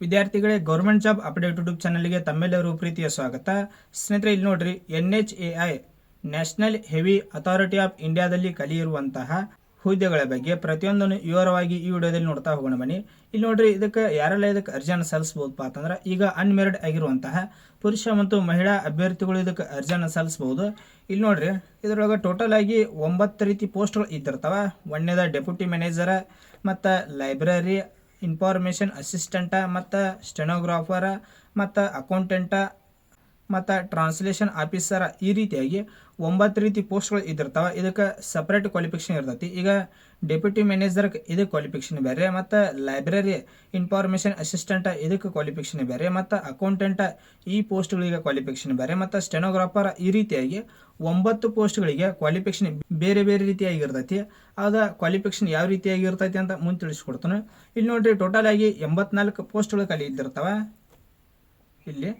ವಿದ್ಯಾರ್ಥಿಗಳೇ, government job update YouTube ಚಾನಲ್ಗೆ ತಮ್ಮೆಲ್ಲರೂ ಪ್ರೀತಿಯ ಸ್ವಾಗತ. ಸ್ನೇಹಿತರೆ, ಇಲ್ಲಿ ನೋಡ್ರಿ N H A I, national heavy authority of ಇಂಡಿಯಾದಲ್ಲಿ ಕಲಿಯಿರುವಂತಹ ಹುದ್ದೆಗಳ ಬಗ್ಗೆ ಪ್ರತಿಯೊಂದನ್ನು ವಿವರವಾಗಿ ಈ ವಿಡಿಯೋದಲ್ಲಿ ನೋಡ್ತಾ ಹೋಗೋಣ ಬನ್ನಿ. ಇಲ್ಲಿ ನೋಡ್ರಿ, ಇದಕ್ಕೆ ಯಾರೆಲ್ಲ ಇದಕ್ಕೆ ಅರ್ಜಿಯನ್ನು ಸಲ್ಲಿಸಬಹುದಪ್ಪ ಅಂತಂದ್ರೆ, ಈಗ ಅನ್ಮೆರಿಡ್ ಆಗಿರುವಂತಹ ಪುರುಷ ಮತ್ತು ಮಹಿಳಾ ಅಭ್ಯರ್ಥಿಗಳು ಇದಕ್ಕೆ ಅರ್ಜಿಯನ್ನು ಸಲ್ಲಿಸಬಹುದು ಇಲ್ಲಿ ನೋಡ್ರಿ, ಇದರೊಳಗೆ ಟೋಟಲ್ ಆಗಿ ಒಂಬತ್ತು ರೀತಿ ಪೋಸ್ಟ್ಗಳು ಇದ್ದಿರ್ತಾವ. ಒಂದನೇದ ಡೆಪ್ಯೂಟಿ ಮ್ಯಾನೇಜರ ಮತ್ತು ಲೈಬ್ರರಿ ಇನ್ಫಾರ್ಮೇಷನ್ ಅಸಿಸ್ಟೆಂಟ ಮತ್ತು ಸ್ಟೆನೋಗ್ರಾಫರ ಮತ್ತು ಅಕೌಂಟೆಂಟ ಮತ್ತು ಟ್ರಾನ್ಸ್ಲೇಷನ್ ಆಫೀಸರ ಈ ರೀತಿಯಾಗಿ ಒಂಬತ್ತು ರೀತಿ ಪೋಸ್ಟ್ಗಳು ಇದ್ದಿರ್ತಾವೆ. ಇದಕ್ಕೆ ಸಪ್ರೇಟ್ ಕ್ವಾಲಿಫಿಕೇಷನ್ ಇರ್ತೈತಿ. ಈಗ ಡೆಪ್ಯೂಟಿ ಮ್ಯಾನೇಜರ್ ಇದಕ್ಕೆ ಕ್ವಾಲಿಫಿಕೇಷನ್ ಬೇರೆ, ಮತ್ತು ಲೈಬ್ರರಿ ಇನ್ಫಾರ್ಮೇಷನ್ ಅಸಿಸ್ಟೆಂಟ ಇದಕ್ಕೆ ಕ್ವಾಲಿಫಿಕೇಷನ್ ಬೇರೆ, ಮತ್ತು ಅಕೌಂಟೆಂಟ ಈ ಪೋಸ್ಟ್ಗಳಿಗೆ ಕ್ವಾಲಿಫಿಕೇಷನ್ ಬೇರೆ, ಮತ್ತು ಸ್ಟೆನೋಗ್ರಾಫರ್ ಈ ರೀತಿಯಾಗಿ ಒಂಬತ್ತು ಪೋಸ್ಟ್ಗಳಿಗೆ ಕ್ವಾಲಿಫಿಕೇಷನ್ ಬೇರೆ ಬೇರೆ ರೀತಿಯಾಗಿರ್ತೈತಿ ಅದ ಕ್ವಾಲಿಫಿಕೇಷನ್ ಯಾವ ರೀತಿಯಾಗಿ ಇರ್ತೈತಿ ಅಂತ ಮುಂದೆ ತಿಳಿಸ್ಕೊಡ್ತಾನೆ. ಇಲ್ಲಿ ನೋಡ್ರಿ ಟೋಟಲ್ ಆಗಿ ಎಂಬತ್ನಾಲ್ಕು ಪೋಸ್ಟ್ಗಳು ಖಾಲಿ ಇದ್ದಿರ್ತಾವೆ. ಇಲ್ಲಿ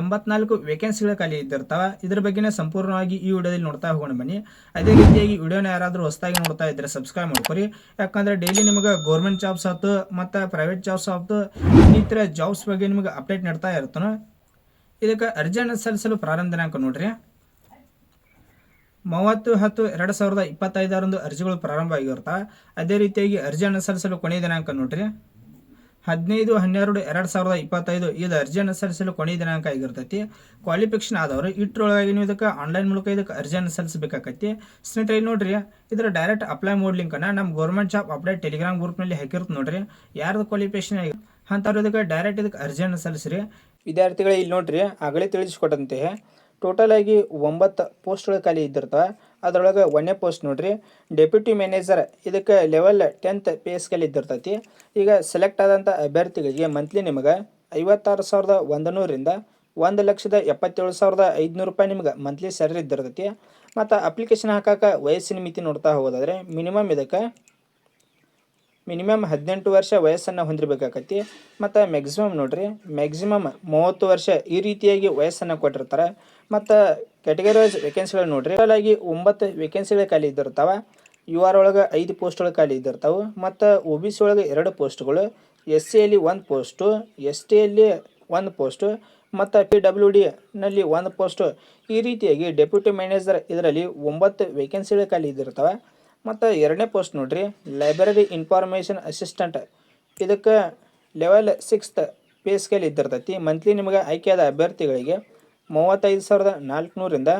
ಎಂಬತ್ನಾಲ್ಕು ವೇಕೆನ್ಸಿಗಳ ಖಾಲಿ ಇದ್ದಿರ್ತಾವೆ. ಇದ್ರ ಬಗ್ಗೆನೇ ಸಂಪೂರ್ಣವಾಗಿ ಈ ವಿಡಿಯೋದಲ್ಲಿ ನೋಡ್ತಾ ಹೋಗೋಣ ಬನ್ನಿ. ಅದೇ ರೀತಿಯಾಗಿ ವಿಡಿಯೋನ ಯಾರಾದರೂ ಹೊಸದಾಗಿ ನೋಡ್ತಾ ಇದ್ರೆ ಸಬ್ಸ್ಕ್ರೈಬ್ ಮಾಡ್ಕೊರಿ. ಯಾಕಂದ್ರೆ ಡೈಲಿ ನಿಮಗೆ ಗೌರ್ಮೆಂಟ್ ಜಾಬ್ಸ್ ಆಯ್ತು ಮತ್ತು ಪ್ರೈವೇಟ್ ಜಾಬ್ಸ್ ಆಯ್ತು ಇನ್ನಿತರ ಜಾಬ್ಸ್ ಬಗ್ಗೆ ನಿಮಗೆ ಅಪ್ಡೇಟ್ ನೀಡ್ತಾ ಇರ್ತಾನೆ. ಇದಕ್ಕೆ ಅರ್ಜಿಯನ್ನು ಸಲ್ಲಿಸಲು ಪ್ರಾರಂಭ ದಿನಾಂಕ ನೋಡ್ರಿ. ಮೂವತ್ತು ಹತ್ತು ಎರಡು ಸಾವಿರದ ಇಪ್ಪತ್ತೈದರಂದು ಅರ್ಜಿಗಳು ಪ್ರಾರಂಭ ಆಗಿರ್ತಾವೆ. ಅದೇ ರೀತಿಯಾಗಿ ಅರ್ಜಿಯನ್ನು ಸಲ್ಲಿಸಲು ಕೊನೆಯ ದಿನಾಂಕ ನೋಡ್ರಿ. ಹದಿನೈದು, ಹನ್ನೆರಡು, ಎರಡು ಸಾವಿರದ ಇಪ್ಪತ್ತೈದು ಇದು ಅರ್ಜಿಯನ್ನು ಸಲ್ಲಿಸಲು ಕೊನೆಯ ದಿನಾಂಕ ಆಗಿರ್ತೈತಿ. ಕ್ವಾಲಿಫಿಕೇಷನ್ ಆದವರು ಇಟ್ಟರೊಳಗಾಗಿ ನೀವು ಇದಕ್ಕೆ ಆನ್ಲೈನ್ ಮೂಲಕ ಇದಕ್ಕೆ ಅರ್ಜಿಯನ್ನು ಸಲ್ಲಿಸಬೇಕಾಕತಿ ಸ್ನೇಹಿತರೆ ನೋಡ್ರಿ, ಇದರ ಡೈರೆಕ್ಟ್ ಅಪ್ಲೈ ಮೋಡ್ ಲಿಂಕನ್ನು ನಮ್ಮ ಗೌರ್ಮೆಂಟ್ ಜಾಬ್ ಅಪ್ಡೇಟ್ ಟೆಲಿಗ್ರಾಮ್ ಗ್ರೂಪ್ನಲ್ಲಿ ಹಾಕಿರುತ್ತೆ ನೋಡ್ರಿ. ಯಾರ್ದು ಕ್ವಾಲಿಫಿಕೇಷನ್ ಆಗಿ ಅಂಥವ್ರು ಇದಕ್ಕೆ ಡೈರೆಕ್ಟ್ ಇದಕ್ಕೆ ಅರ್ಜಿಯನ್ನು ಸಲ್ಲಿಸ್ರಿ ವಿದ್ಯಾರ್ಥಿಗಳೇ, ಇಲ್ಲಿ ನೋಡ್ರಿ, ಆಗಲೇ ತಿಳಿಸ್ಕೊಟ್ಟಂತೆ. ಟೋಟಲ್ ಆಗಿ ಒಂಬತ್ತು ಪೋಸ್ಟ್ಗಳು ಖಾಲಿ ಇದ್ದಿರ್ತವೆ. ಅದರೊಳಗೆ ಒಂದನೇ ಪೋಸ್ಟ್ ನೋಡ್ರಿ. ಡೆಪ್ಯೂಟಿ ಮ್ಯಾನೇಜರ್ ಇದಕ್ಕೆ ಲೆವೆಲ್ ಟೆಂತ್ ಪೇ ಸ್ಕೇಲ್ ಇದ್ದಿರ್ತೈತಿ. ಈಗ ಸೆಲೆಕ್ಟ್ ಆದಂಥ ಅಭ್ಯರ್ಥಿಗಳಿಗೆ ಮಂತ್ಲಿ ನಿಮಗೆ ಐವತ್ತಾರು ಸಾವಿರದ ಒಂದು ನೂರಿಂದ ಒಂದು ಲಕ್ಷದ ಎಪ್ಪತ್ತೇಳು ಸಾವಿರದ ಐದುನೂರು ರೂಪಾಯಿ ನಿಮ್ಗೆ ಮಂತ್ಲಿ ಸ್ಯಾಲ್ರಿ ಇದ್ದಿರ್ತೈತಿ. ಮತ್ತು ಅಪ್ಲಿಕೇಶನ್ ಹಾಕಕ್ಕೆ ವಯಸ್ಸಿನ ಮಿತಿ ನೋಡ್ತಾ ಹೋಗೋದಾದರೆ ಮಿನಿಮಮ್ ಇದಕ್ಕೆ ಮಿನಿಮಮ್ ಹದಿನೆಂಟು ವರ್ಷ ವಯಸ್ಸನ್ನು ಹೊಂದಿರಬೇಕಾಕತಿ ಮತ್ತು ಮ್ಯಾಕ್ಸಿಮಮ್ ನೋಡ್ರಿ ಮ್ಯಾಕ್ಸಿಮಮ್ ಮೂವತ್ತು ವರ್ಷ ಈ ರೀತಿಯಾಗಿ ವಯಸ್ಸನ್ನು ಕೊಟ್ಟಿರ್ತಾರೆ. ಮತ್ತು ಕ್ಯಾಟಗರಿ ವೈಸ್ ವೇಕೆನ್ಸಿಗಳು ನೋಡ್ರಿ ಆಗಿ ಒಂಬತ್ತು ವೇಕೆನ್ಸಿಗಳು ಖಾಲಿ ಇದ್ದಿರ್ತಾವೆ. ಯು ಆರ್ ಒಳಗೆ ಐದು ಪೋಸ್ಟ್ಗಳು ಖಾಲಿ ಇದ್ದಿರ್ತಾವೆ. ಮತ್ತು ಒ ಬಿ ಸಿ ಒಳಗೆ ಎರಡು ಪೋಸ್ಟ್ಗಳು ಎಸ್ ಸಿಯಲ್ಲಿ ಒಂದು ಪೋಸ್ಟು ಎಸ್ ಟಿಯಲ್ಲಿ ಒಂದು ಪೋಸ್ಟು ಮತ್ತು ಪಿ ಡಬ್ಲ್ಯೂ ಡಿನಲ್ಲಿ ಒಂದು ಪೋಸ್ಟು ಈ ರೀತಿಯಾಗಿ ಡೆಪ್ಯೂಟಿ ಮ್ಯಾನೇಜರ್ ಇದರಲ್ಲಿ ಒಂಬತ್ತು ವೇಕೆನ್ಸಿಗಳು ಖಾಲಿ ಇದ್ದಿರ್ತವೆ. ಮತ್ತು ಎರಡನೇ ಪೋಸ್ಟ್ ನೋಡ್ರಿ ಲೈಬ್ರರಿ ಇನ್ಫಾರ್ಮೇಷನ್ ಅಸಿಸ್ಟೆಂಟ್ ಇದಕ್ಕೆ ಲೆವೆಲ್ ಸಿಕ್ಸ್ತ್ ಪೇ ಸ್ಕೇಲ್ ಇದ್ದಿರ್ತೈತಿ. ಮಂತ್ಲಿ ನಿಮಗೆ ಆಯ್ಕೆಯಾದ ಅಭ್ಯರ್ಥಿಗಳಿಗೆ ಮೂವತ್ತೈದು ಸಾವಿರದ ನಾಲ್ಕುನೂರಿಂದ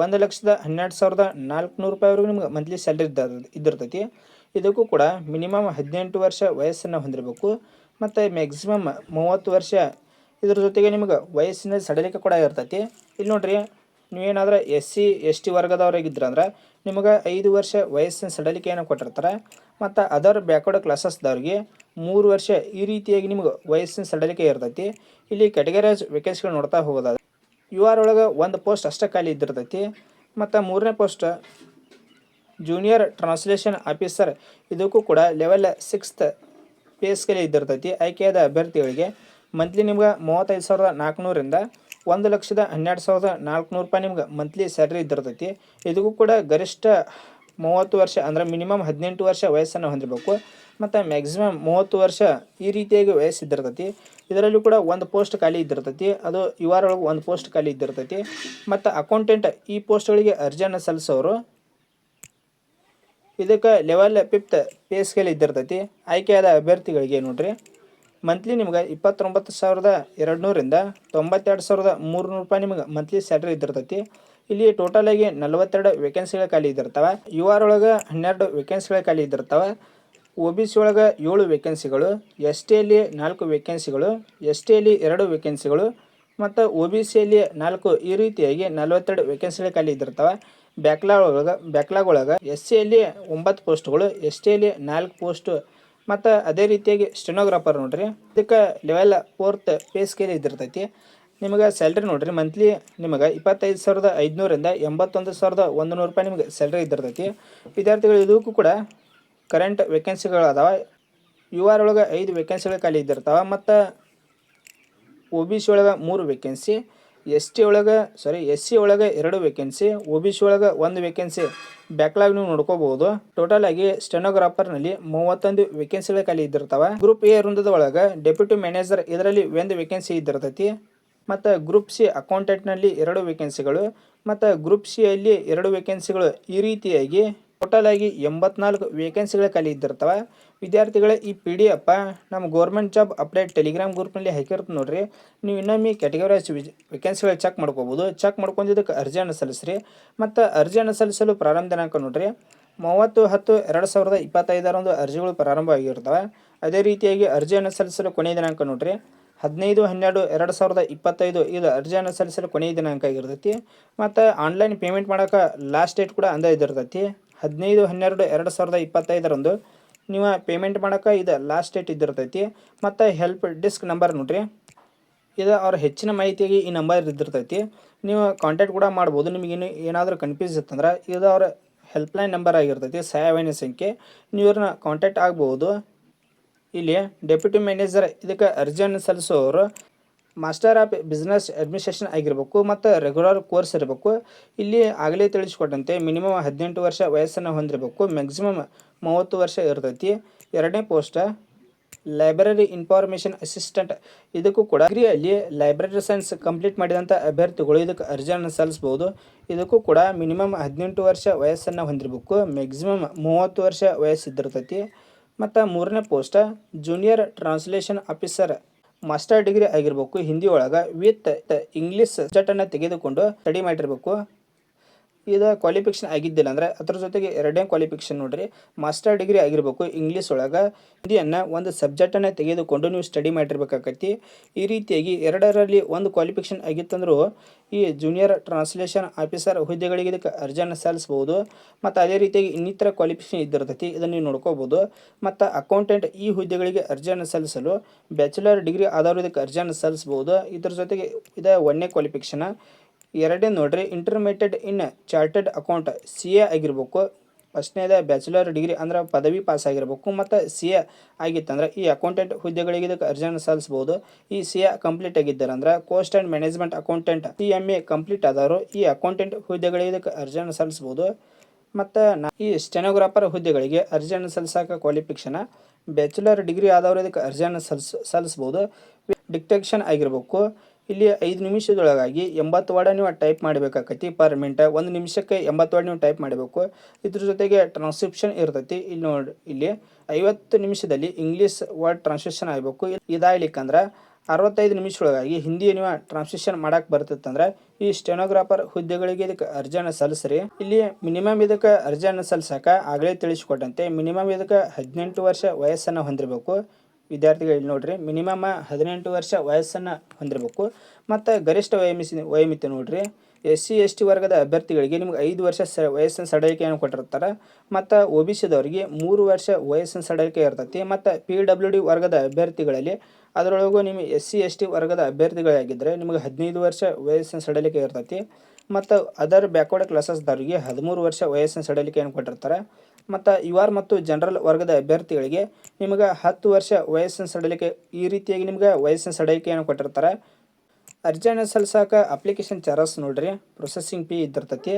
ಒಂದು ಲಕ್ಷದ ಹನ್ನೆರಡು ಸಾವಿರದ ನಾಲ್ಕುನೂರು ರೂಪಾಯಿವರೆಗೂ ನಿಮ್ಗೆ ಮಂತ್ಲಿ ಸ್ಯಾಲ್ರಿ ಇದ್ದ, ಇದ್ದಿರ್ತೈತಿ. ಇದಕ್ಕೂ ಕೂಡ ಮಿನಿಮಮ್ ಹದಿನೆಂಟು ವರ್ಷ ವಯಸ್ಸನ್ನು ಹೊಂದಿರಬೇಕು. ಮತ್ತು ಮ್ಯಾಕ್ಸಿಮಮ್ ಮೂವತ್ತು ವರ್ಷ ಇದ್ರ ಜೊತೆಗೆ ನಿಮ್ಗೆ ವಯಸ್ಸಿನ ಸಡಲಿಕೆ ಕೂಡ ಇರ್ತೈತಿ. ಇಲ್ಲಿ ನೋಡ್ರಿ, ನೀವೇನಾದ್ರೆ ಎಸ್ ಸಿ ಎಸ್ ಟಿ ವರ್ಗದವರಾಗಿದ್ರ ಅಂದ್ರೆ ನಿಮಗೆ ಐದು ವರ್ಷ ವಯಸ್ಸಿನ ಸಡಲಿಕೆಯನ್ನು ಕೊಟ್ಟಿರ್ತಾರೆ. ಮತ್ತು ಅದರ್ ಬ್ಯಾಕ್ವರ್ಡ್ ಕ್ಲಾಸಸ್ದವ್ರಿಗೆ ಮೂರು ವರ್ಷ ಈ ರೀತಿಯಾಗಿ ನಿಮಗೆ ವಯಸ್ಸಿನ ಸಡಲಿಕೆ ಇರ್ತೈತಿ. ಇಲ್ಲಿ ಕ್ಯಾಟಗರೈಸ್ ವೇಕೆನ್ಸಿಗಳು ನೋಡ್ತಾ ಹೋಗೋದಾದ್ರೆ ಯು ಆರ್ ಒಳಗೆ ಒಂದು ಪೋಸ್ಟ್ ಅಷ್ಟೇ ಖಾಲಿ ಇದ್ದಿರ್ತೈತಿ. ಮತ್ತು ಮೂರನೇ ಪೋಸ್ಟ್ ಜೂನಿಯರ್ ಟ್ರಾನ್ಸ್ಲೇಷನ್ ಆಫೀಸರ್ ಇದಕ್ಕೂ ಕೂಡ ಲೆವೆಲ್ ಸಿಕ್ಸ್ತ್ ಪೇ ಸ್ಕೇಲ್ ಇದ್ದಿರ್ತೈತಿ. ಆಯ್ಕೆಯಾದ ಅಭ್ಯರ್ಥಿಗಳಿಗೆ ಮಂತ್ಲಿ ನಿಮ್ಗೆ ಮೂವತ್ತೈದು ಸಾವಿರದ ನಾಲ್ಕುನೂರಿಂದ ಒಂದು ಲಕ್ಷದ ಹನ್ನೆರಡು ಸಾವಿರದ ನಾಲ್ಕುನೂರು ರೂಪಾಯಿ ನಿಮ್ಗೆ ಮಂತ್ಲಿ ಸ್ಯಾಲ್ರಿ ಇದ್ದಿರ್ತೈತಿ ಇದಕ್ಕೂ ಕೂಡ ಗರಿಷ್ಠ ಮೂವತ್ತು ವರ್ಷ ಅಂದರೆ ಮಿನಿಮಮ್ ಹದಿನೆಂಟು ವರ್ಷ ವಯಸ್ಸನ್ನು ಹೊಂದಿರಬೇಕು. ಮತ್ತು ಮ್ಯಾಕ್ಸಿಮಮ್ ಮೂವತ್ತು ವರ್ಷ ಈ ರೀತಿಯಾಗಿ ವಯಸ್ಸು ಇದ್ದಿರ್ತೈತಿ ಇದರಲ್ಲೂ ಕೂಡ ಒಂದು ಪೋಸ್ಟ್ ಖಾಲಿ ಇದ್ದಿರ್ತೈತಿ ಅದು ಒಳಗೆ ಒಂದು ಪೋಸ್ಟ್ ಖಾಲಿ ಇದ್ದಿರ್ತೈತಿ ಮತ್ತು ಅಕೌಂಟೆಂಟ್ ಈ ಪೋಸ್ಟ್ಗಳಿಗೆ ಅರ್ಜಿಯನ್ನು ಸಲ್ಲಿಸೋರು. ಇದಕ್ಕೆ ಲೆವೆಲ್ ಫಿಫ್ತ್ ಪೇ ಸ್ಕೇಲ್ ಇದ್ದಿರ್ತೈತಿ ಆಯ್ಕೆಯಾದ ಅಭ್ಯರ್ಥಿಗಳಿಗೆ ನೋಡ್ರಿ. ಮಂತ್ಲಿ ನಿಮ್ಗೆ ಇಪ್ಪತ್ತೊಂಬತ್ತು ಸಾವಿರದ ಎರಡು ನೂರಿಂದ ತೊಂಬತ್ತೆರಡು ಸಾವಿರದ ಮೂರುನೂರು ರೂಪಾಯಿ ನಿಮ್ಗೆ ಮಂತ್ಲಿ ಸ್ಯಾಲ್ರಿ ಇದ್ದಿರ್ತೈತಿ. ಇಲ್ಲಿ ಟೋಟಲ್ ಆಗಿ ನಲವತ್ತೆರಡು ವೇಕೆನ್ಸಿಗಳ ಖಾಲಿ ಇದ್ದಿರ್ತವೆ. ಯು ಆರ್ ಒಳಗೆ ಹನ್ನೆರಡು ವೇಕೆನ್ಸಿಗಳ ಖಾಲಿ ಇದ್ದಿರ್ತವೆ. ಒ ಬಿ ಸಿ ಒಳಗೆ ಏಳು ವೇಕೆನ್ಸಿಗಳು ಎಸ್ ಟಿಯಲ್ಲಿ ನಾಲ್ಕು ವೇಕೆನ್ಸಿಗಳು ಎಸ್ ಟಿಯಲ್ಲಿ ಎರಡು ವೇಕೆನ್ಸಿಗಳು ಮತ್ತು ಒ ಬಿ ಸಿಯಲ್ಲಿ ನಾಲ್ಕು ಈ ರೀತಿಯಾಗಿ ನಲವತ್ತೆರಡು ವೇಕೆನ್ಸಿಗಳ ಖಾಲಿ ಇದ್ದಿರ್ತವೆ. ಬ್ಯಾಕ್ಲಾಗ್ ಒಳಗೆ ಬ್ಯಾಕ್ಲಾಗ್ ಒಳಗೆ ಎಸ್ ಸಿಯಲ್ಲಿ ಒಂಬತ್ತು ಪೋಸ್ಟ್ಗಳು ಎಸ್ ಟಿಯಲ್ಲಿ ನಾಲ್ಕು ಪೋಸ್ಟು ಮತ್ತು ಅದೇ ರೀತಿಯಾಗಿ ಸ್ಟೆನೋಗ್ರಾಫರ್ ನೋಡ್ರಿ. ಇದಕ್ಕೆ ಲೆವೆಲ್ ಫೋರ್ತ್ ಪೇ ಸ್ಕೇಲ್ ಇದ್ದಿರ್ತೈತಿ. ನಿಮಗೆ ಸ್ಯಾಲ್ರಿ ನೋಡ್ರಿ, ಮಂತ್ಲಿ ನಿಮಗೆ ಇಪ್ಪತ್ತೈದು ಸಾವಿರದ ಐದುನೂರಿಂದ ಎಂಬತ್ತೊಂದು ಸಾವಿರದ ಒಂದು ನೂರು ರೂಪಾಯಿ ನಿಮಗೆ ಸ್ಯಾಲ್ರಿ ಇದ್ದಿರ್ತೈತಿ. ವಿದ್ಯಾರ್ಥಿಗಳು ಇದಕ್ಕೂ ಕೂಡ ಕರೆಂಟ್ ವೇಕೆನ್ಸಿಗಳು ಅದಾವ ಯು ಆರ್ ಒಳಗೆ ಐದು ವೇಕೆನ್ಸಿಗಳು ಖಾಲಿ ಇದ್ದಿರ್ತಾವೆ, ಮತ್ತು ಒ ಬಿ ಸಿ ಒಳಗೆ ಮೂರು ವೇಕೆನ್ಸಿ ಎಸ್ ಟಿ ಒಳಗೆ ಸಾರಿ ಎಸ್ ಸಿ ಒಳಗೆ ಎರಡು ವೇಕೆನ್ಸಿ ಒ ಬಿ ಸಿ ಒಳಗೆ ಒಂದು ವೇಕೆನ್ಸಿ ಬ್ಯಾಕ್ಲಾಗ್ ನೀವು ನೋಡ್ಕೋಬಹುದು. ಟೋಟಲ್ ಆಗಿ ಸ್ಟೆನೋಗ್ರಾಫರ್ನಲ್ಲಿ ಮೂವತ್ತೊಂದು ವೇಕೆನ್ಸಿಗಳ ಖಾಲಿ ಇದ್ದಿರ್ತಾವ. ಗ್ರೂಪ್ ಎ ವೃಂದದ ಒಳಗೆ ಡೆಪ್ಯೂಟಿ ಮ್ಯಾನೇಜರ್ ಇದರಲ್ಲಿ ಒಂದು ವೇಕೆನ್ಸಿ ಇದ್ದಿರ್ತೈತಿ. ಮತ್ತು ಗ್ರೂಪ್ ಸಿ ಅಕೌಂಟೆಂಟ್ನಲ್ಲಿ ಎರಡು ವೇಕೆನ್ಸಿಗಳು ಮತ್ತು ಗ್ರೂಪ್ ಸಿಯಲ್ಲಿ ಎರಡು ವೇಕೆನ್ಸಿಗಳು ಈ ರೀತಿಯಾಗಿ ಟೋಟಲ್ ಆಗಿ ಎಂಬತ್ನಾಲ್ಕು ವೇಕೆನ್ಸಿಗಳ ಖಾಲಿ ಇದ್ದಿರ್ತವೆ. ವಿದ್ಯಾರ್ಥಿಗಳ ಈ ಪಿ ಡಿ ಎಫ್ ನಮ್ಮ ಗೌರ್ಮೆಂಟ್ ಜಾಬ್ ಅಪ್ಡೇಟ್ ಟೆಲಿಗ್ರಾಮ್ ಗ್ರೂಪ್ನಲ್ಲಿ ಹಾಕಿರುತ್ತೆ ನೋಡಿರಿ. ನೀವು ಇನ್ನೊಮ್ಮೆ ಕ್ಯಾಟಗರೈಸ್ ವೇಕೆನ್ಸಿಗಳು ಚೆಕ್ ಮಾಡ್ಕೋಬೋದು. ಚೆಕ್ ಮಾಡ್ಕೊಂಡಿದ್ದಕ್ಕೆ ಅರ್ಜಿಯನ್ನು ಸಲ್ಲಿಸ್ರಿ. ಮತ್ತು ಅರ್ಜಿಯನ್ನು ಸಲ್ಲಿಸಲು ಪ್ರಾರಂಭ ದಿನಾಂಕ ನೋಡಿರಿ. ಮೂವತ್ತು, ಹತ್ತು, ಎರಡು ಸಾವಿರದ ಇಪ್ಪತ್ತೈದರಂದು ಅರ್ಜಿಗಳು ಪ್ರಾರಂಭ ಆಗಿರ್ತವೆ. ಅದೇ ರೀತಿಯಾಗಿ ಅರ್ಜಿಯನ್ನು ಸಲ್ಲಿಸಲು ಕೊನೆಯ ದಿನಾಂಕ ನೋಡಿರಿ. ಹದಿನೈದು, ಹನ್ನೆರಡು, ಎರಡು ಸಾವಿರದ ಇಪ್ಪತ್ತೈದು ಇದು ಅರ್ಜಿಯನ್ನು ಸಲ್ಲಿಸಲು ಕೊನೆಯ ದಿನಾಂಕ ಆಗಿರ್ತೈತಿ. ಮತ್ತು ಆನ್ಲೈನ್ ಪೇಮೆಂಟ್ ಮಾಡೋಕೆ ಲಾಸ್ಟ್ ಡೇಟ್ ಕೂಡ ಅಂದ ಇದಿರ್ತೈತಿ ಹದಿನೈದು, ಹನ್ನೆರಡು, ಎರಡು ಸಾವಿರದ ಇಪ್ಪತ್ತೈದರಂದು ನೀವು ಪೇಮೆಂಟ್ ಮಾಡೋಕೆ ಇದು ಲಾಸ್ಟ್ ಡೇಟ್ ಇದ್ದಿರ್ತೈತಿ. ಮತ್ತು ಹೆಲ್ಪ್ ಡಿಸ್ಕ್ ನಂಬರ್ ನೋಡ್ರಿ. ಇದು ಅವ್ರ ಹೆಚ್ಚಿನ ಮಾಹಿತಿಗೆ ಈ ನಂಬರ್ ಇದ್ದಿರ್ತೈತಿ. ನೀವು ಕಾಂಟ್ಯಾಕ್ಟ್ ಕೂಡ ಮಾಡ್ಬೋದು. ನಿಮಗೆ ಇನ್ನು ಏನಾದರೂ ಕನ್ಫ್ಯೂಸ್ ಇತ್ತಂದ್ರೆ ಇದು ಅವ್ರ ಹೆಲ್ಪ್ಲೈನ್ ನಂಬರ್ ಆಗಿರ್ತೈತಿ ಸಹಾಯವಾಣಿ ಸಂಖ್ಯೆ. ನೀವು ಇವ್ರನ್ನ ಕಾಂಟ್ಯಾಕ್ಟ್ ಆಗ್ಬೋದು. ಇಲ್ಲಿ ಡೆಪ್ಯೂಟಿ ಮ್ಯಾನೇಜರ್ ಇದಕ್ಕೆ ಅರ್ಜಿಯನ್ನು ಸಲ್ಲಿಸೋರು ಮಾಸ್ಟರ್ ಆಫ್ ಬಿಸ್ನೆಸ್ ಅಡ್ಮಿನಿಸ್ಟ್ರೇಷನ್ ಆಗಿರಬೇಕು ಮತ್ತು ರೆಗ್ಯುಲರ್ ಕೋರ್ಸ್ ಇರಬೇಕು. ಇಲ್ಲಿ ಆಗಲೇ ತಿಳಿಸಿಕೊಟ್ಟಂತೆ ಮಿನಿಮಮ್ ಹದಿನೆಂಟು ವರ್ಷ ವಯಸ್ಸನ್ನು ಹೊಂದಿರಬೇಕು. ಮ್ಯಾಕ್ಸಿಮಮ್ ಮೂವತ್ತು ವರ್ಷ ಇರ್ತೈತಿ. ಎರಡನೇ ಪೋಸ್ಟ್ ಲೈಬ್ರರಿ ಇನ್ಫಾರ್ಮೇಷನ್ ಅಸಿಸ್ಟೆಂಟ್ ಇದಕ್ಕೂ ಕೂಡ ಡಿಗ್ರಿಯಲ್ಲಿ ಲೈಬ್ರರಿ ಸೈನ್ಸ್ ಕಂಪ್ಲೀಟ್ ಮಾಡಿದಂಥ ಅಭ್ಯರ್ಥಿಗಳು ಇದಕ್ಕೆ ಅರ್ಜಿಯನ್ನು ಸಲ್ಲಿಸ್ಬೋದು. ಇದಕ್ಕೂ ಕೂಡ ಮಿನಿಮಮ್ ಹದಿನೆಂಟು ವರ್ಷ ವಯಸ್ಸನ್ನು ಹೊಂದಿರಬೇಕು. ಮ್ಯಾಕ್ಸಿಮಮ್ ಮೂವತ್ತು ವರ್ಷ ವಯಸ್ಸಿದ್ದಿರ್ತೈತಿ ಮತ್ತು ಮೂರನೇ post junior translation officer master degree ಆಗಿರ್ಬೇಕು ಹಿಂದಿ ಒಳಗೆ ವಿತ್ ಇಂಗ್ಲೀಷ್ ಸಬ್ಜೆಕ್ಟನ್ನು ತೆಗೆದುಕೊಂಡು ಸ್ಟಡಿ ಮಾಡಿರಬೇಕು. ಇದು ಕ್ವಾಲಿಫಿಕೇಷನ್ ಆಗಿದ್ದಿಲ್ಲ ಅಂದರೆ ಅದ್ರ ಜೊತೆಗೆ ಎರಡನೇ ಕ್ವಾಲಿಫಿಕೇಷನ್ ನೋಡ್ರಿ ಮಾಸ್ಟರ್ ಡಿಗ್ರಿ ಆಗಿರಬೇಕು ಇಂಗ್ಲೀಷ್ ಒಳಗೆ. ಹಿಂದಿಯನ್ನು ಒಂದು ಸಬ್ಜೆಕ್ಟನ್ನು ತೆಗೆದುಕೊಂಡು ನೀವು ಸ್ಟಡಿ ಮಾಡಿರ್ಬೇಕಾಗತ್ತಿ ಈ ರೀತಿಯಾಗಿ ಎರಡರಲ್ಲಿ ಒಂದು ಕ್ವಾಲಿಫಿಕೇಷನ್ ಆಗಿತ್ತಂದ್ರೂ ಈ ಜೂನಿಯರ್ ಟ್ರಾನ್ಸ್ಲೇಷನ್ ಆಫೀಸರ್ ಹುದ್ದೆಗಳಿಗೆ ಇದಕ್ಕೆ ಅರ್ಜಿಯನ್ನು ಸಲ್ಲಿಸ್ಬೋದು. ಮತ್ತು ಅದೇ ರೀತಿಯಾಗಿ ಇನ್ನಿತರ ಕ್ವಾಲಿಫಿಕೇಷನ್ ಇದ್ದಿರ್ತೈತಿ, ಇದನ್ನು ನೀವು ನೋಡ್ಕೋಬೋದು. ಮತ್ತು ಅಕೌಂಟೆಂಟ್ ಈ ಹುದ್ದೆಗಳಿಗೆ ಅರ್ಜಿಯನ್ನು ಸಲ್ಲಿಸಲು ಬ್ಯಾಚುಲರ್ ಡಿಗ್ರಿ ಆದವರು ಇದಕ್ಕೆ ಅರ್ಜಿಯನ್ನು ಸಲ್ಲಿಸ್ಬೋದು. ಇದ್ರ ಜೊತೆಗೆ ಇದು ಒಂದನೇ ಕ್ವಾಲಿಫಿಕೇಷನ್ ಎರಡನೇ ನೋಡ್ರಿ intermediate in chartered account C A ಆಗಿರ್ಬೇಕು. ಫಸ್ಟ್ನೇದ ಬ್ಯಾಚುಲರ್ ಡಿಗ್ರಿ ಅಂದ್ರೆ ಪದವಿ ಪಾಸ್ ಆಗಿರಬೇಕು ಮತ್ತು ಸಿ ಎ ಆಗಿತ್ತಂದ್ರೆ ಈ ಅಕೌಂಟೆಂಟ್ ಹುದ್ದೆಗಳಿಗೆ ಇದಕ್ಕೆ ಅರ್ಜಿಯನ್ನು ಸಲ್ಲಿಸ್ಬೋದು ಈ ಸಿ ಎ ಕಂಪ್ಲೀಟ್ ಆಗಿದ್ದಾರೆ ಅಂದ್ರೆ cost and management accountant C M A complete ಆದವರು ಈ ಅಕೌಂಟೆಂಟ್ ಹುದ್ದೆಗಳಿಗೆ ಇದಕ್ಕೆ ಅರ್ಜಿಯನ್ನು ಸಲ್ಲಿಸ್ಬೋದು ಮತ್ತು ಈ ಸ್ಟೆನೋಗ್ರಾಫರ್ ಹುದ್ದೆಗಳಿಗೆ ಅರ್ಜಿಯನ್ನು ಸಲ್ಲಿಸೋಕೆ ಕ್ವಾಲಿಫಿಕೇಷನ್ ಬ್ಯಾಚುಲರ್ ಡಿಗ್ರಿ ಆದವರು ಇದಕ್ಕೆ ಅರ್ಜಿಯನ್ನು ಸಲ್ಲಿಸ್ ಸಲ್ಲಿಸ್ಬೋದು ಡಿಕ್ಟೆಕ್ಷನ್ ಆಗಿರಬೇಕು. ಇಲ್ಲಿ ಐದು ನಿಮಿಷದೊಳಗಾಗಿ ಎಂಬತ್ತು ವರ್ಡ ನೀವು ಟೈಪ್ ಮಾಡಬೇಕಾಕತಿ. ಪರ್ ಮಿನಿಟ್ ಒಂದು ನಿಮಿಷಕ್ಕೆ ಎಂಬತ್ತು ವರ್ಡ್ ನೀವು ಟೈಪ್ ಮಾಡಬೇಕು. ಇದ್ರ ಜೊತೆಗೆ ಟ್ರಾನ್ಸ್ಕ್ರಿಪ್ಷನ್ ಇರ್ತೈತಿ. ಇಲ್ಲಿ ನೋಡಿ, ಇಲ್ಲಿ ಐವತ್ತು ನಿಮಿಷದಲ್ಲಿ ಇಂಗ್ಲೀಷ್ ವರ್ಡ್ ಟ್ರಾನ್ಸ್ಲೇಷನ್ ಆಗಬೇಕು. ಇದಾಗಲಿಕ್ಕಂದ್ರೆ ಅರವತ್ತೈದು ನಿಮಿಷದೊಳಗಾಗಿ ಹಿಂದಿ ನೀವು ಟ್ರಾನ್ಸ್ಲೇಷನ್ ಮಾಡಕ್ಕೆ ಬರ್ತಿತ್ತಂದ್ರೆ ಈ ಸ್ಟೆನೋಗ್ರಾಫರ್ ಹುದ್ದೆಗಳಿಗೆ ಇದಕ್ಕೆ ಅರ್ಜಿಯನ್ನು ಸಲ್ಲಿಸ್ರಿ. ಇಲ್ಲಿ ಮಿನಿಮಮ್ ಇದಕ್ಕೆ ಅರ್ಜಿಯನ್ನು ಸಲ್ಲಿಸಕ ಆಗಲೇ ತಿಳಿಸಿಕೊಟ್ಟಂತೆ. ಮಿನಿಮಮ್ ಇದಕ್ಕೆ ಹದಿನೆಂಟು ವರ್ಷ ವಯಸ್ಸನ್ನು ಹೊಂದಿರಬೇಕು. ವಿದ್ಯಾರ್ಥಿಗಳು ನೋಡ್ರಿ ಮಿನಿಮಮ್ ಹದಿನೆಂಟು ವರ್ಷ ವಯಸ್ಸನ್ನು ಹೊಂದಿರಬೇಕು. ಮತ್ತು ಗರಿಷ್ಠ ವಯೋಮಿಸಿ, ವಯೋಮಿತಿ ನೋಡ್ರಿ, ಎಸ್ ಸಿ, ಎಸ್ ಟಿ ವರ್ಗದ ಅಭ್ಯರ್ಥಿಗಳಿಗೆ ನಿಮ್ಗೆ ಐದು ವರ್ಷ ಸ, ವಯಸ್ಸಿನ ಸಡಲಿಕೆಯನ್ನು ಕೊಟ್ಟಿರ್ತಾರೆ. ಮತ್ತು ಒ ಬಿ ಸಿದವರಿಗೆ ಮೂರು ವರ್ಷ ವಯಸ್ಸಿನ ಸಡಲಿಕೆ ಇರ್ತೈತಿ. ಮತ್ತು ಪಿ ಡಬ್ಲ್ಯೂ ಡಿ ವರ್ಗದ ಅಭ್ಯರ್ಥಿಗಳಲ್ಲಿ ಅದರೊಳಗೂ ನಿಮಗೆ ಎಸ್ ಸಿ, ಎಸ್ ಟಿ ವರ್ಗದ ಅಭ್ಯರ್ಥಿಗಳಾಗಿದ್ದರೆ ನಿಮಗೆ ಹದಿನೈದು ವರ್ಷ ವಯಸ್ಸಿನ ಸಡಲಿಕೆ ಇರ್ತೈತಿ. ಮತ್ತು ಅದರ್ ಬ್ಯಾಕ್ವರ್ಡ್ ಕ್ಲಾಸಸ್ದವರಿಗೆ ಹದಿಮೂರು ವರ್ಷ ವಯಸ್ಸಿನ ಸಡಲಿಕೆಯನ್ನು ಕೊಟ್ಟಿರ್ತಾರೆ. ಮತ್ತು ಯು ಮತ್ತು ಜನರಲ್ ವರ್ಗದ ಅಭ್ಯರ್ಥಿಗಳಿಗೆ ನಿಮಗೆ ಹತ್ತು ವರ್ಷ ವಯಸ್ಸಿನ ಸಡಿಲಿಕೆ ಈ ರೀತಿಯಾಗಿ ನಿಮ್ಗೆ ವಯಸ್ಸಿನ ಸಡಿಲಿಕೆಯನ್ನು ಕೊಟ್ಟಿರ್ತಾರೆ. ಅರ್ಜಿಯನ್ನು ಸಲ್ಲಿಸಾಕ ಅಪ್ಲಿಕೇಶನ್ ಚಾರ್ಜಸ್ ನೋಡ್ರಿ ಪ್ರೊಸೆಸಿಂಗ್ ಫೀ ಇದ್ದಿರ್ತೈತಿ.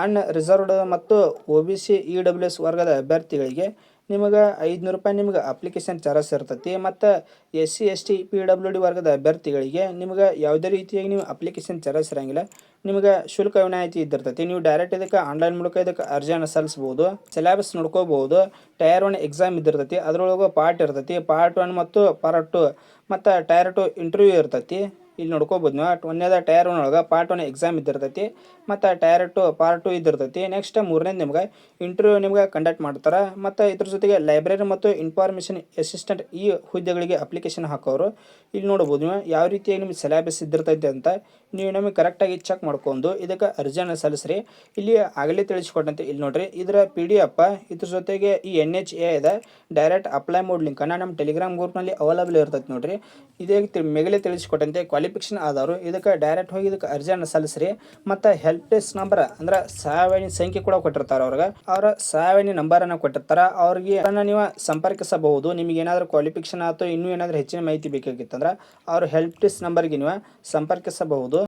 ಆ್ಯಂಡ್ ರಿಸರ್ವ್ಡ್ ಮತ್ತು O B C E W S ವರ್ಗದ ಅಭ್ಯರ್ಥಿಗಳಿಗೆ ನಿಮಗೆ ಐದುನೂರು ರೂಪಾಯಿ ನಿಮ್ಗೆ ಅಪ್ಲಿಕೇಶನ್ ಚಾರ್ಜಸ್ ಇರ್ತೈತಿ. ಮತ್ತು S C S T P W D ವರ್ಗದ ಅಭ್ಯರ್ಥಿಗಳಿಗೆ ನಿಮ್ಗೆ ಯಾವುದೇ ರೀತಿಯಾಗಿ ನೀವು ಅಪ್ಲಿಕೇಶನ್ ಚಾರ್ಜಸ್ ಇರಂಗಿಲ್ಲ. ನಿಮ್ಗೆ ಶುಲ್ಕ ವಿನಾಯಿತಿ ಇದ್ದಿರ್ತೈತಿ. ನೀವು ಡೈರೆಕ್ಟ್ ಇದಕ್ಕೆ ಆನ್ಲೈನ್ ಮೂಲಕ ಇದಕ್ಕೆ ಅರ್ಜಿಯನ್ನು ಸಲ್ಲಿಸ್ಬೋದು ಸಿಲೆಬಸ್ ನೋಡ್ಕೋಬೋದು ಟೈರ್ ಒನ್ ಎಕ್ಸಾಮ್ ಇದ್ದಿರ್ತೈತಿ. ಅದರೊಳಗೆ ಪಾರ್ಟ್ ಇರ್ತೈತಿ. ಪಾರ್ಟ್ ಒನ್ ಮತ್ತು ಪಾರ್ಟ್ ಟು ಮತ್ತು ಟೈರ್ ಟು ಇಂಟರ್ವ್ಯೂ ಇರ್ತೈತಿ. ಇಲ್ಲಿ ನೋಡ್ಕೋಬೋದು. ನೀವು ಒಂದೇದ ಟೈರ್ ಒನ್ ಒಳಗೆ ಪಾರ್ಟ್ ಒನ್ ಎಕ್ಸಾಮ್ ಇದ್ದಿರ್ತೈತಿ. ಮತ್ತು ಟೈರ್ ಟು ಪಾರ್ಟ್ ಟು ಇದ್ದಿರ್ತೈತಿ. ನೆಕ್ಸ್ಟ್ ಮೂರನೇದು ನಿಮ್ಗೆ ಇಂಟರ್ವ್ಯೂ ನಿಮ್ಗೆ ಕಂಡಕ್ಟ್ ಮಾಡ್ತಾರೆ. ಮತ್ತು ಇದ್ರ ಜೊತೆಗೆ ಲೈಬ್ರರಿ ಮತ್ತು ಇನ್ಫಾರ್ಮೇಷನ್ ಅಸಿಸ್ಟೆಂಟ್ ಈ ಹುದ್ದೆಗಳಿಗೆ ಅಪ್ಲಿಕೇಶನ್ ಹಾಕೋರು. ಇಲ್ಲಿ ನೋಡ್ಬೋದು ನೀವು ಯಾವ ರೀತಿಯಾಗಿ ನಿಮ್ಗೆ ಸಿಲೆಬಸ್ ಇದ್ದಿರ್ತೈತಿ ಅಂತ ನೀವು ನಮಗೆ ಕರೆಕ್ಟಾಗಿ ಚೆಕ್ ಮಾಡ್ಕೊಂಡು ಇದಕ್ಕೆ ಅರ್ಜಿಯನ್ನು ಸಲ್ಲಿಸ್ರಿ. ಇಲ್ಲಿ ಆಗಲೇ ತಿಳಿಸ್ಕೊಟ್ಟಂತೆ. ಇಲ್ಲಿ ನೋಡ್ರಿ, ಇದರ ಪಿ ಡಿ ಎಫ್ ಇದ್ರ ಜೊತೆಗೆ ಈ ಎನ್ ಎಚ್ ಎ ಇದೆ. ಡೈರೆಕ್ಟ್ ಅಪ್ಲೈ ಮೋಡ್ ಲಿಂಕನ್ನು ನಮ್ಮ ಟೆಲಿಗ್ರಾಮ್ ಗ್ರೂಪ್ನಲ್ಲಿ ಅವೈಲಬಲ್ ಇರ್ತೈತಿ ನೋಡ್ರಿ. ಇದೇ ತಿ- ಮೇಗಲೇ ತಿಳಿಸ್ಕೊಟ್ಟಂತೆ. ಕ್ವಾಲಿಫಿಕೇಷನ್ ಆದವರು, ಇದಕ್ಕೆ ಡೈರೆಕ್ಟ್ ಹೋಗಿ ಇದಕ್ಕೆ ಅರ್ಜಿಯನ್ನು ಸಲ್ಲಿಸ್ರಿ, ಮತ್ತು ಹೆಲ್ಪ್ ಡೆಸ್ಕ್ ನಂಬರ್ ಅಂದ್ರೆ ಸಹಾಯವಾಣಿ ಸಂಖ್ಯೆ ಕೂಡ ಕೊಟ್ಟಿರ್ತಾರೆ ಅವ್ರಿಗೆ. ಅವರ ಸಹಾಯವಾಣಿ ನಂಬರನ್ನು ಕೊಟ್ಟಿರ್ತಾರೆ. ಅವ್ರಿಗೆ ನೀವು ಸಂಪರ್ಕಿಸಬಹುದು. ನಿಮಗೆ ಏನಾದರೂ ಕ್ವಾಲಿಫಿಕೇಶನ್ ಆಯಿತು ಇನ್ನೂ ಏನಾದರೂ ಹೆಚ್ಚಿನ ಮಾಹಿತಿ ಬೇಕಾಗಿತ್ತಂದ್ರೆ ಅವ್ರ ಹೆಲ್ಪ್ ಡೆಸ್ಕ್ ನಂಬರ್ಗೆ ನೀವು ಸಂಪರ್ಕಿಸಬಹುದು.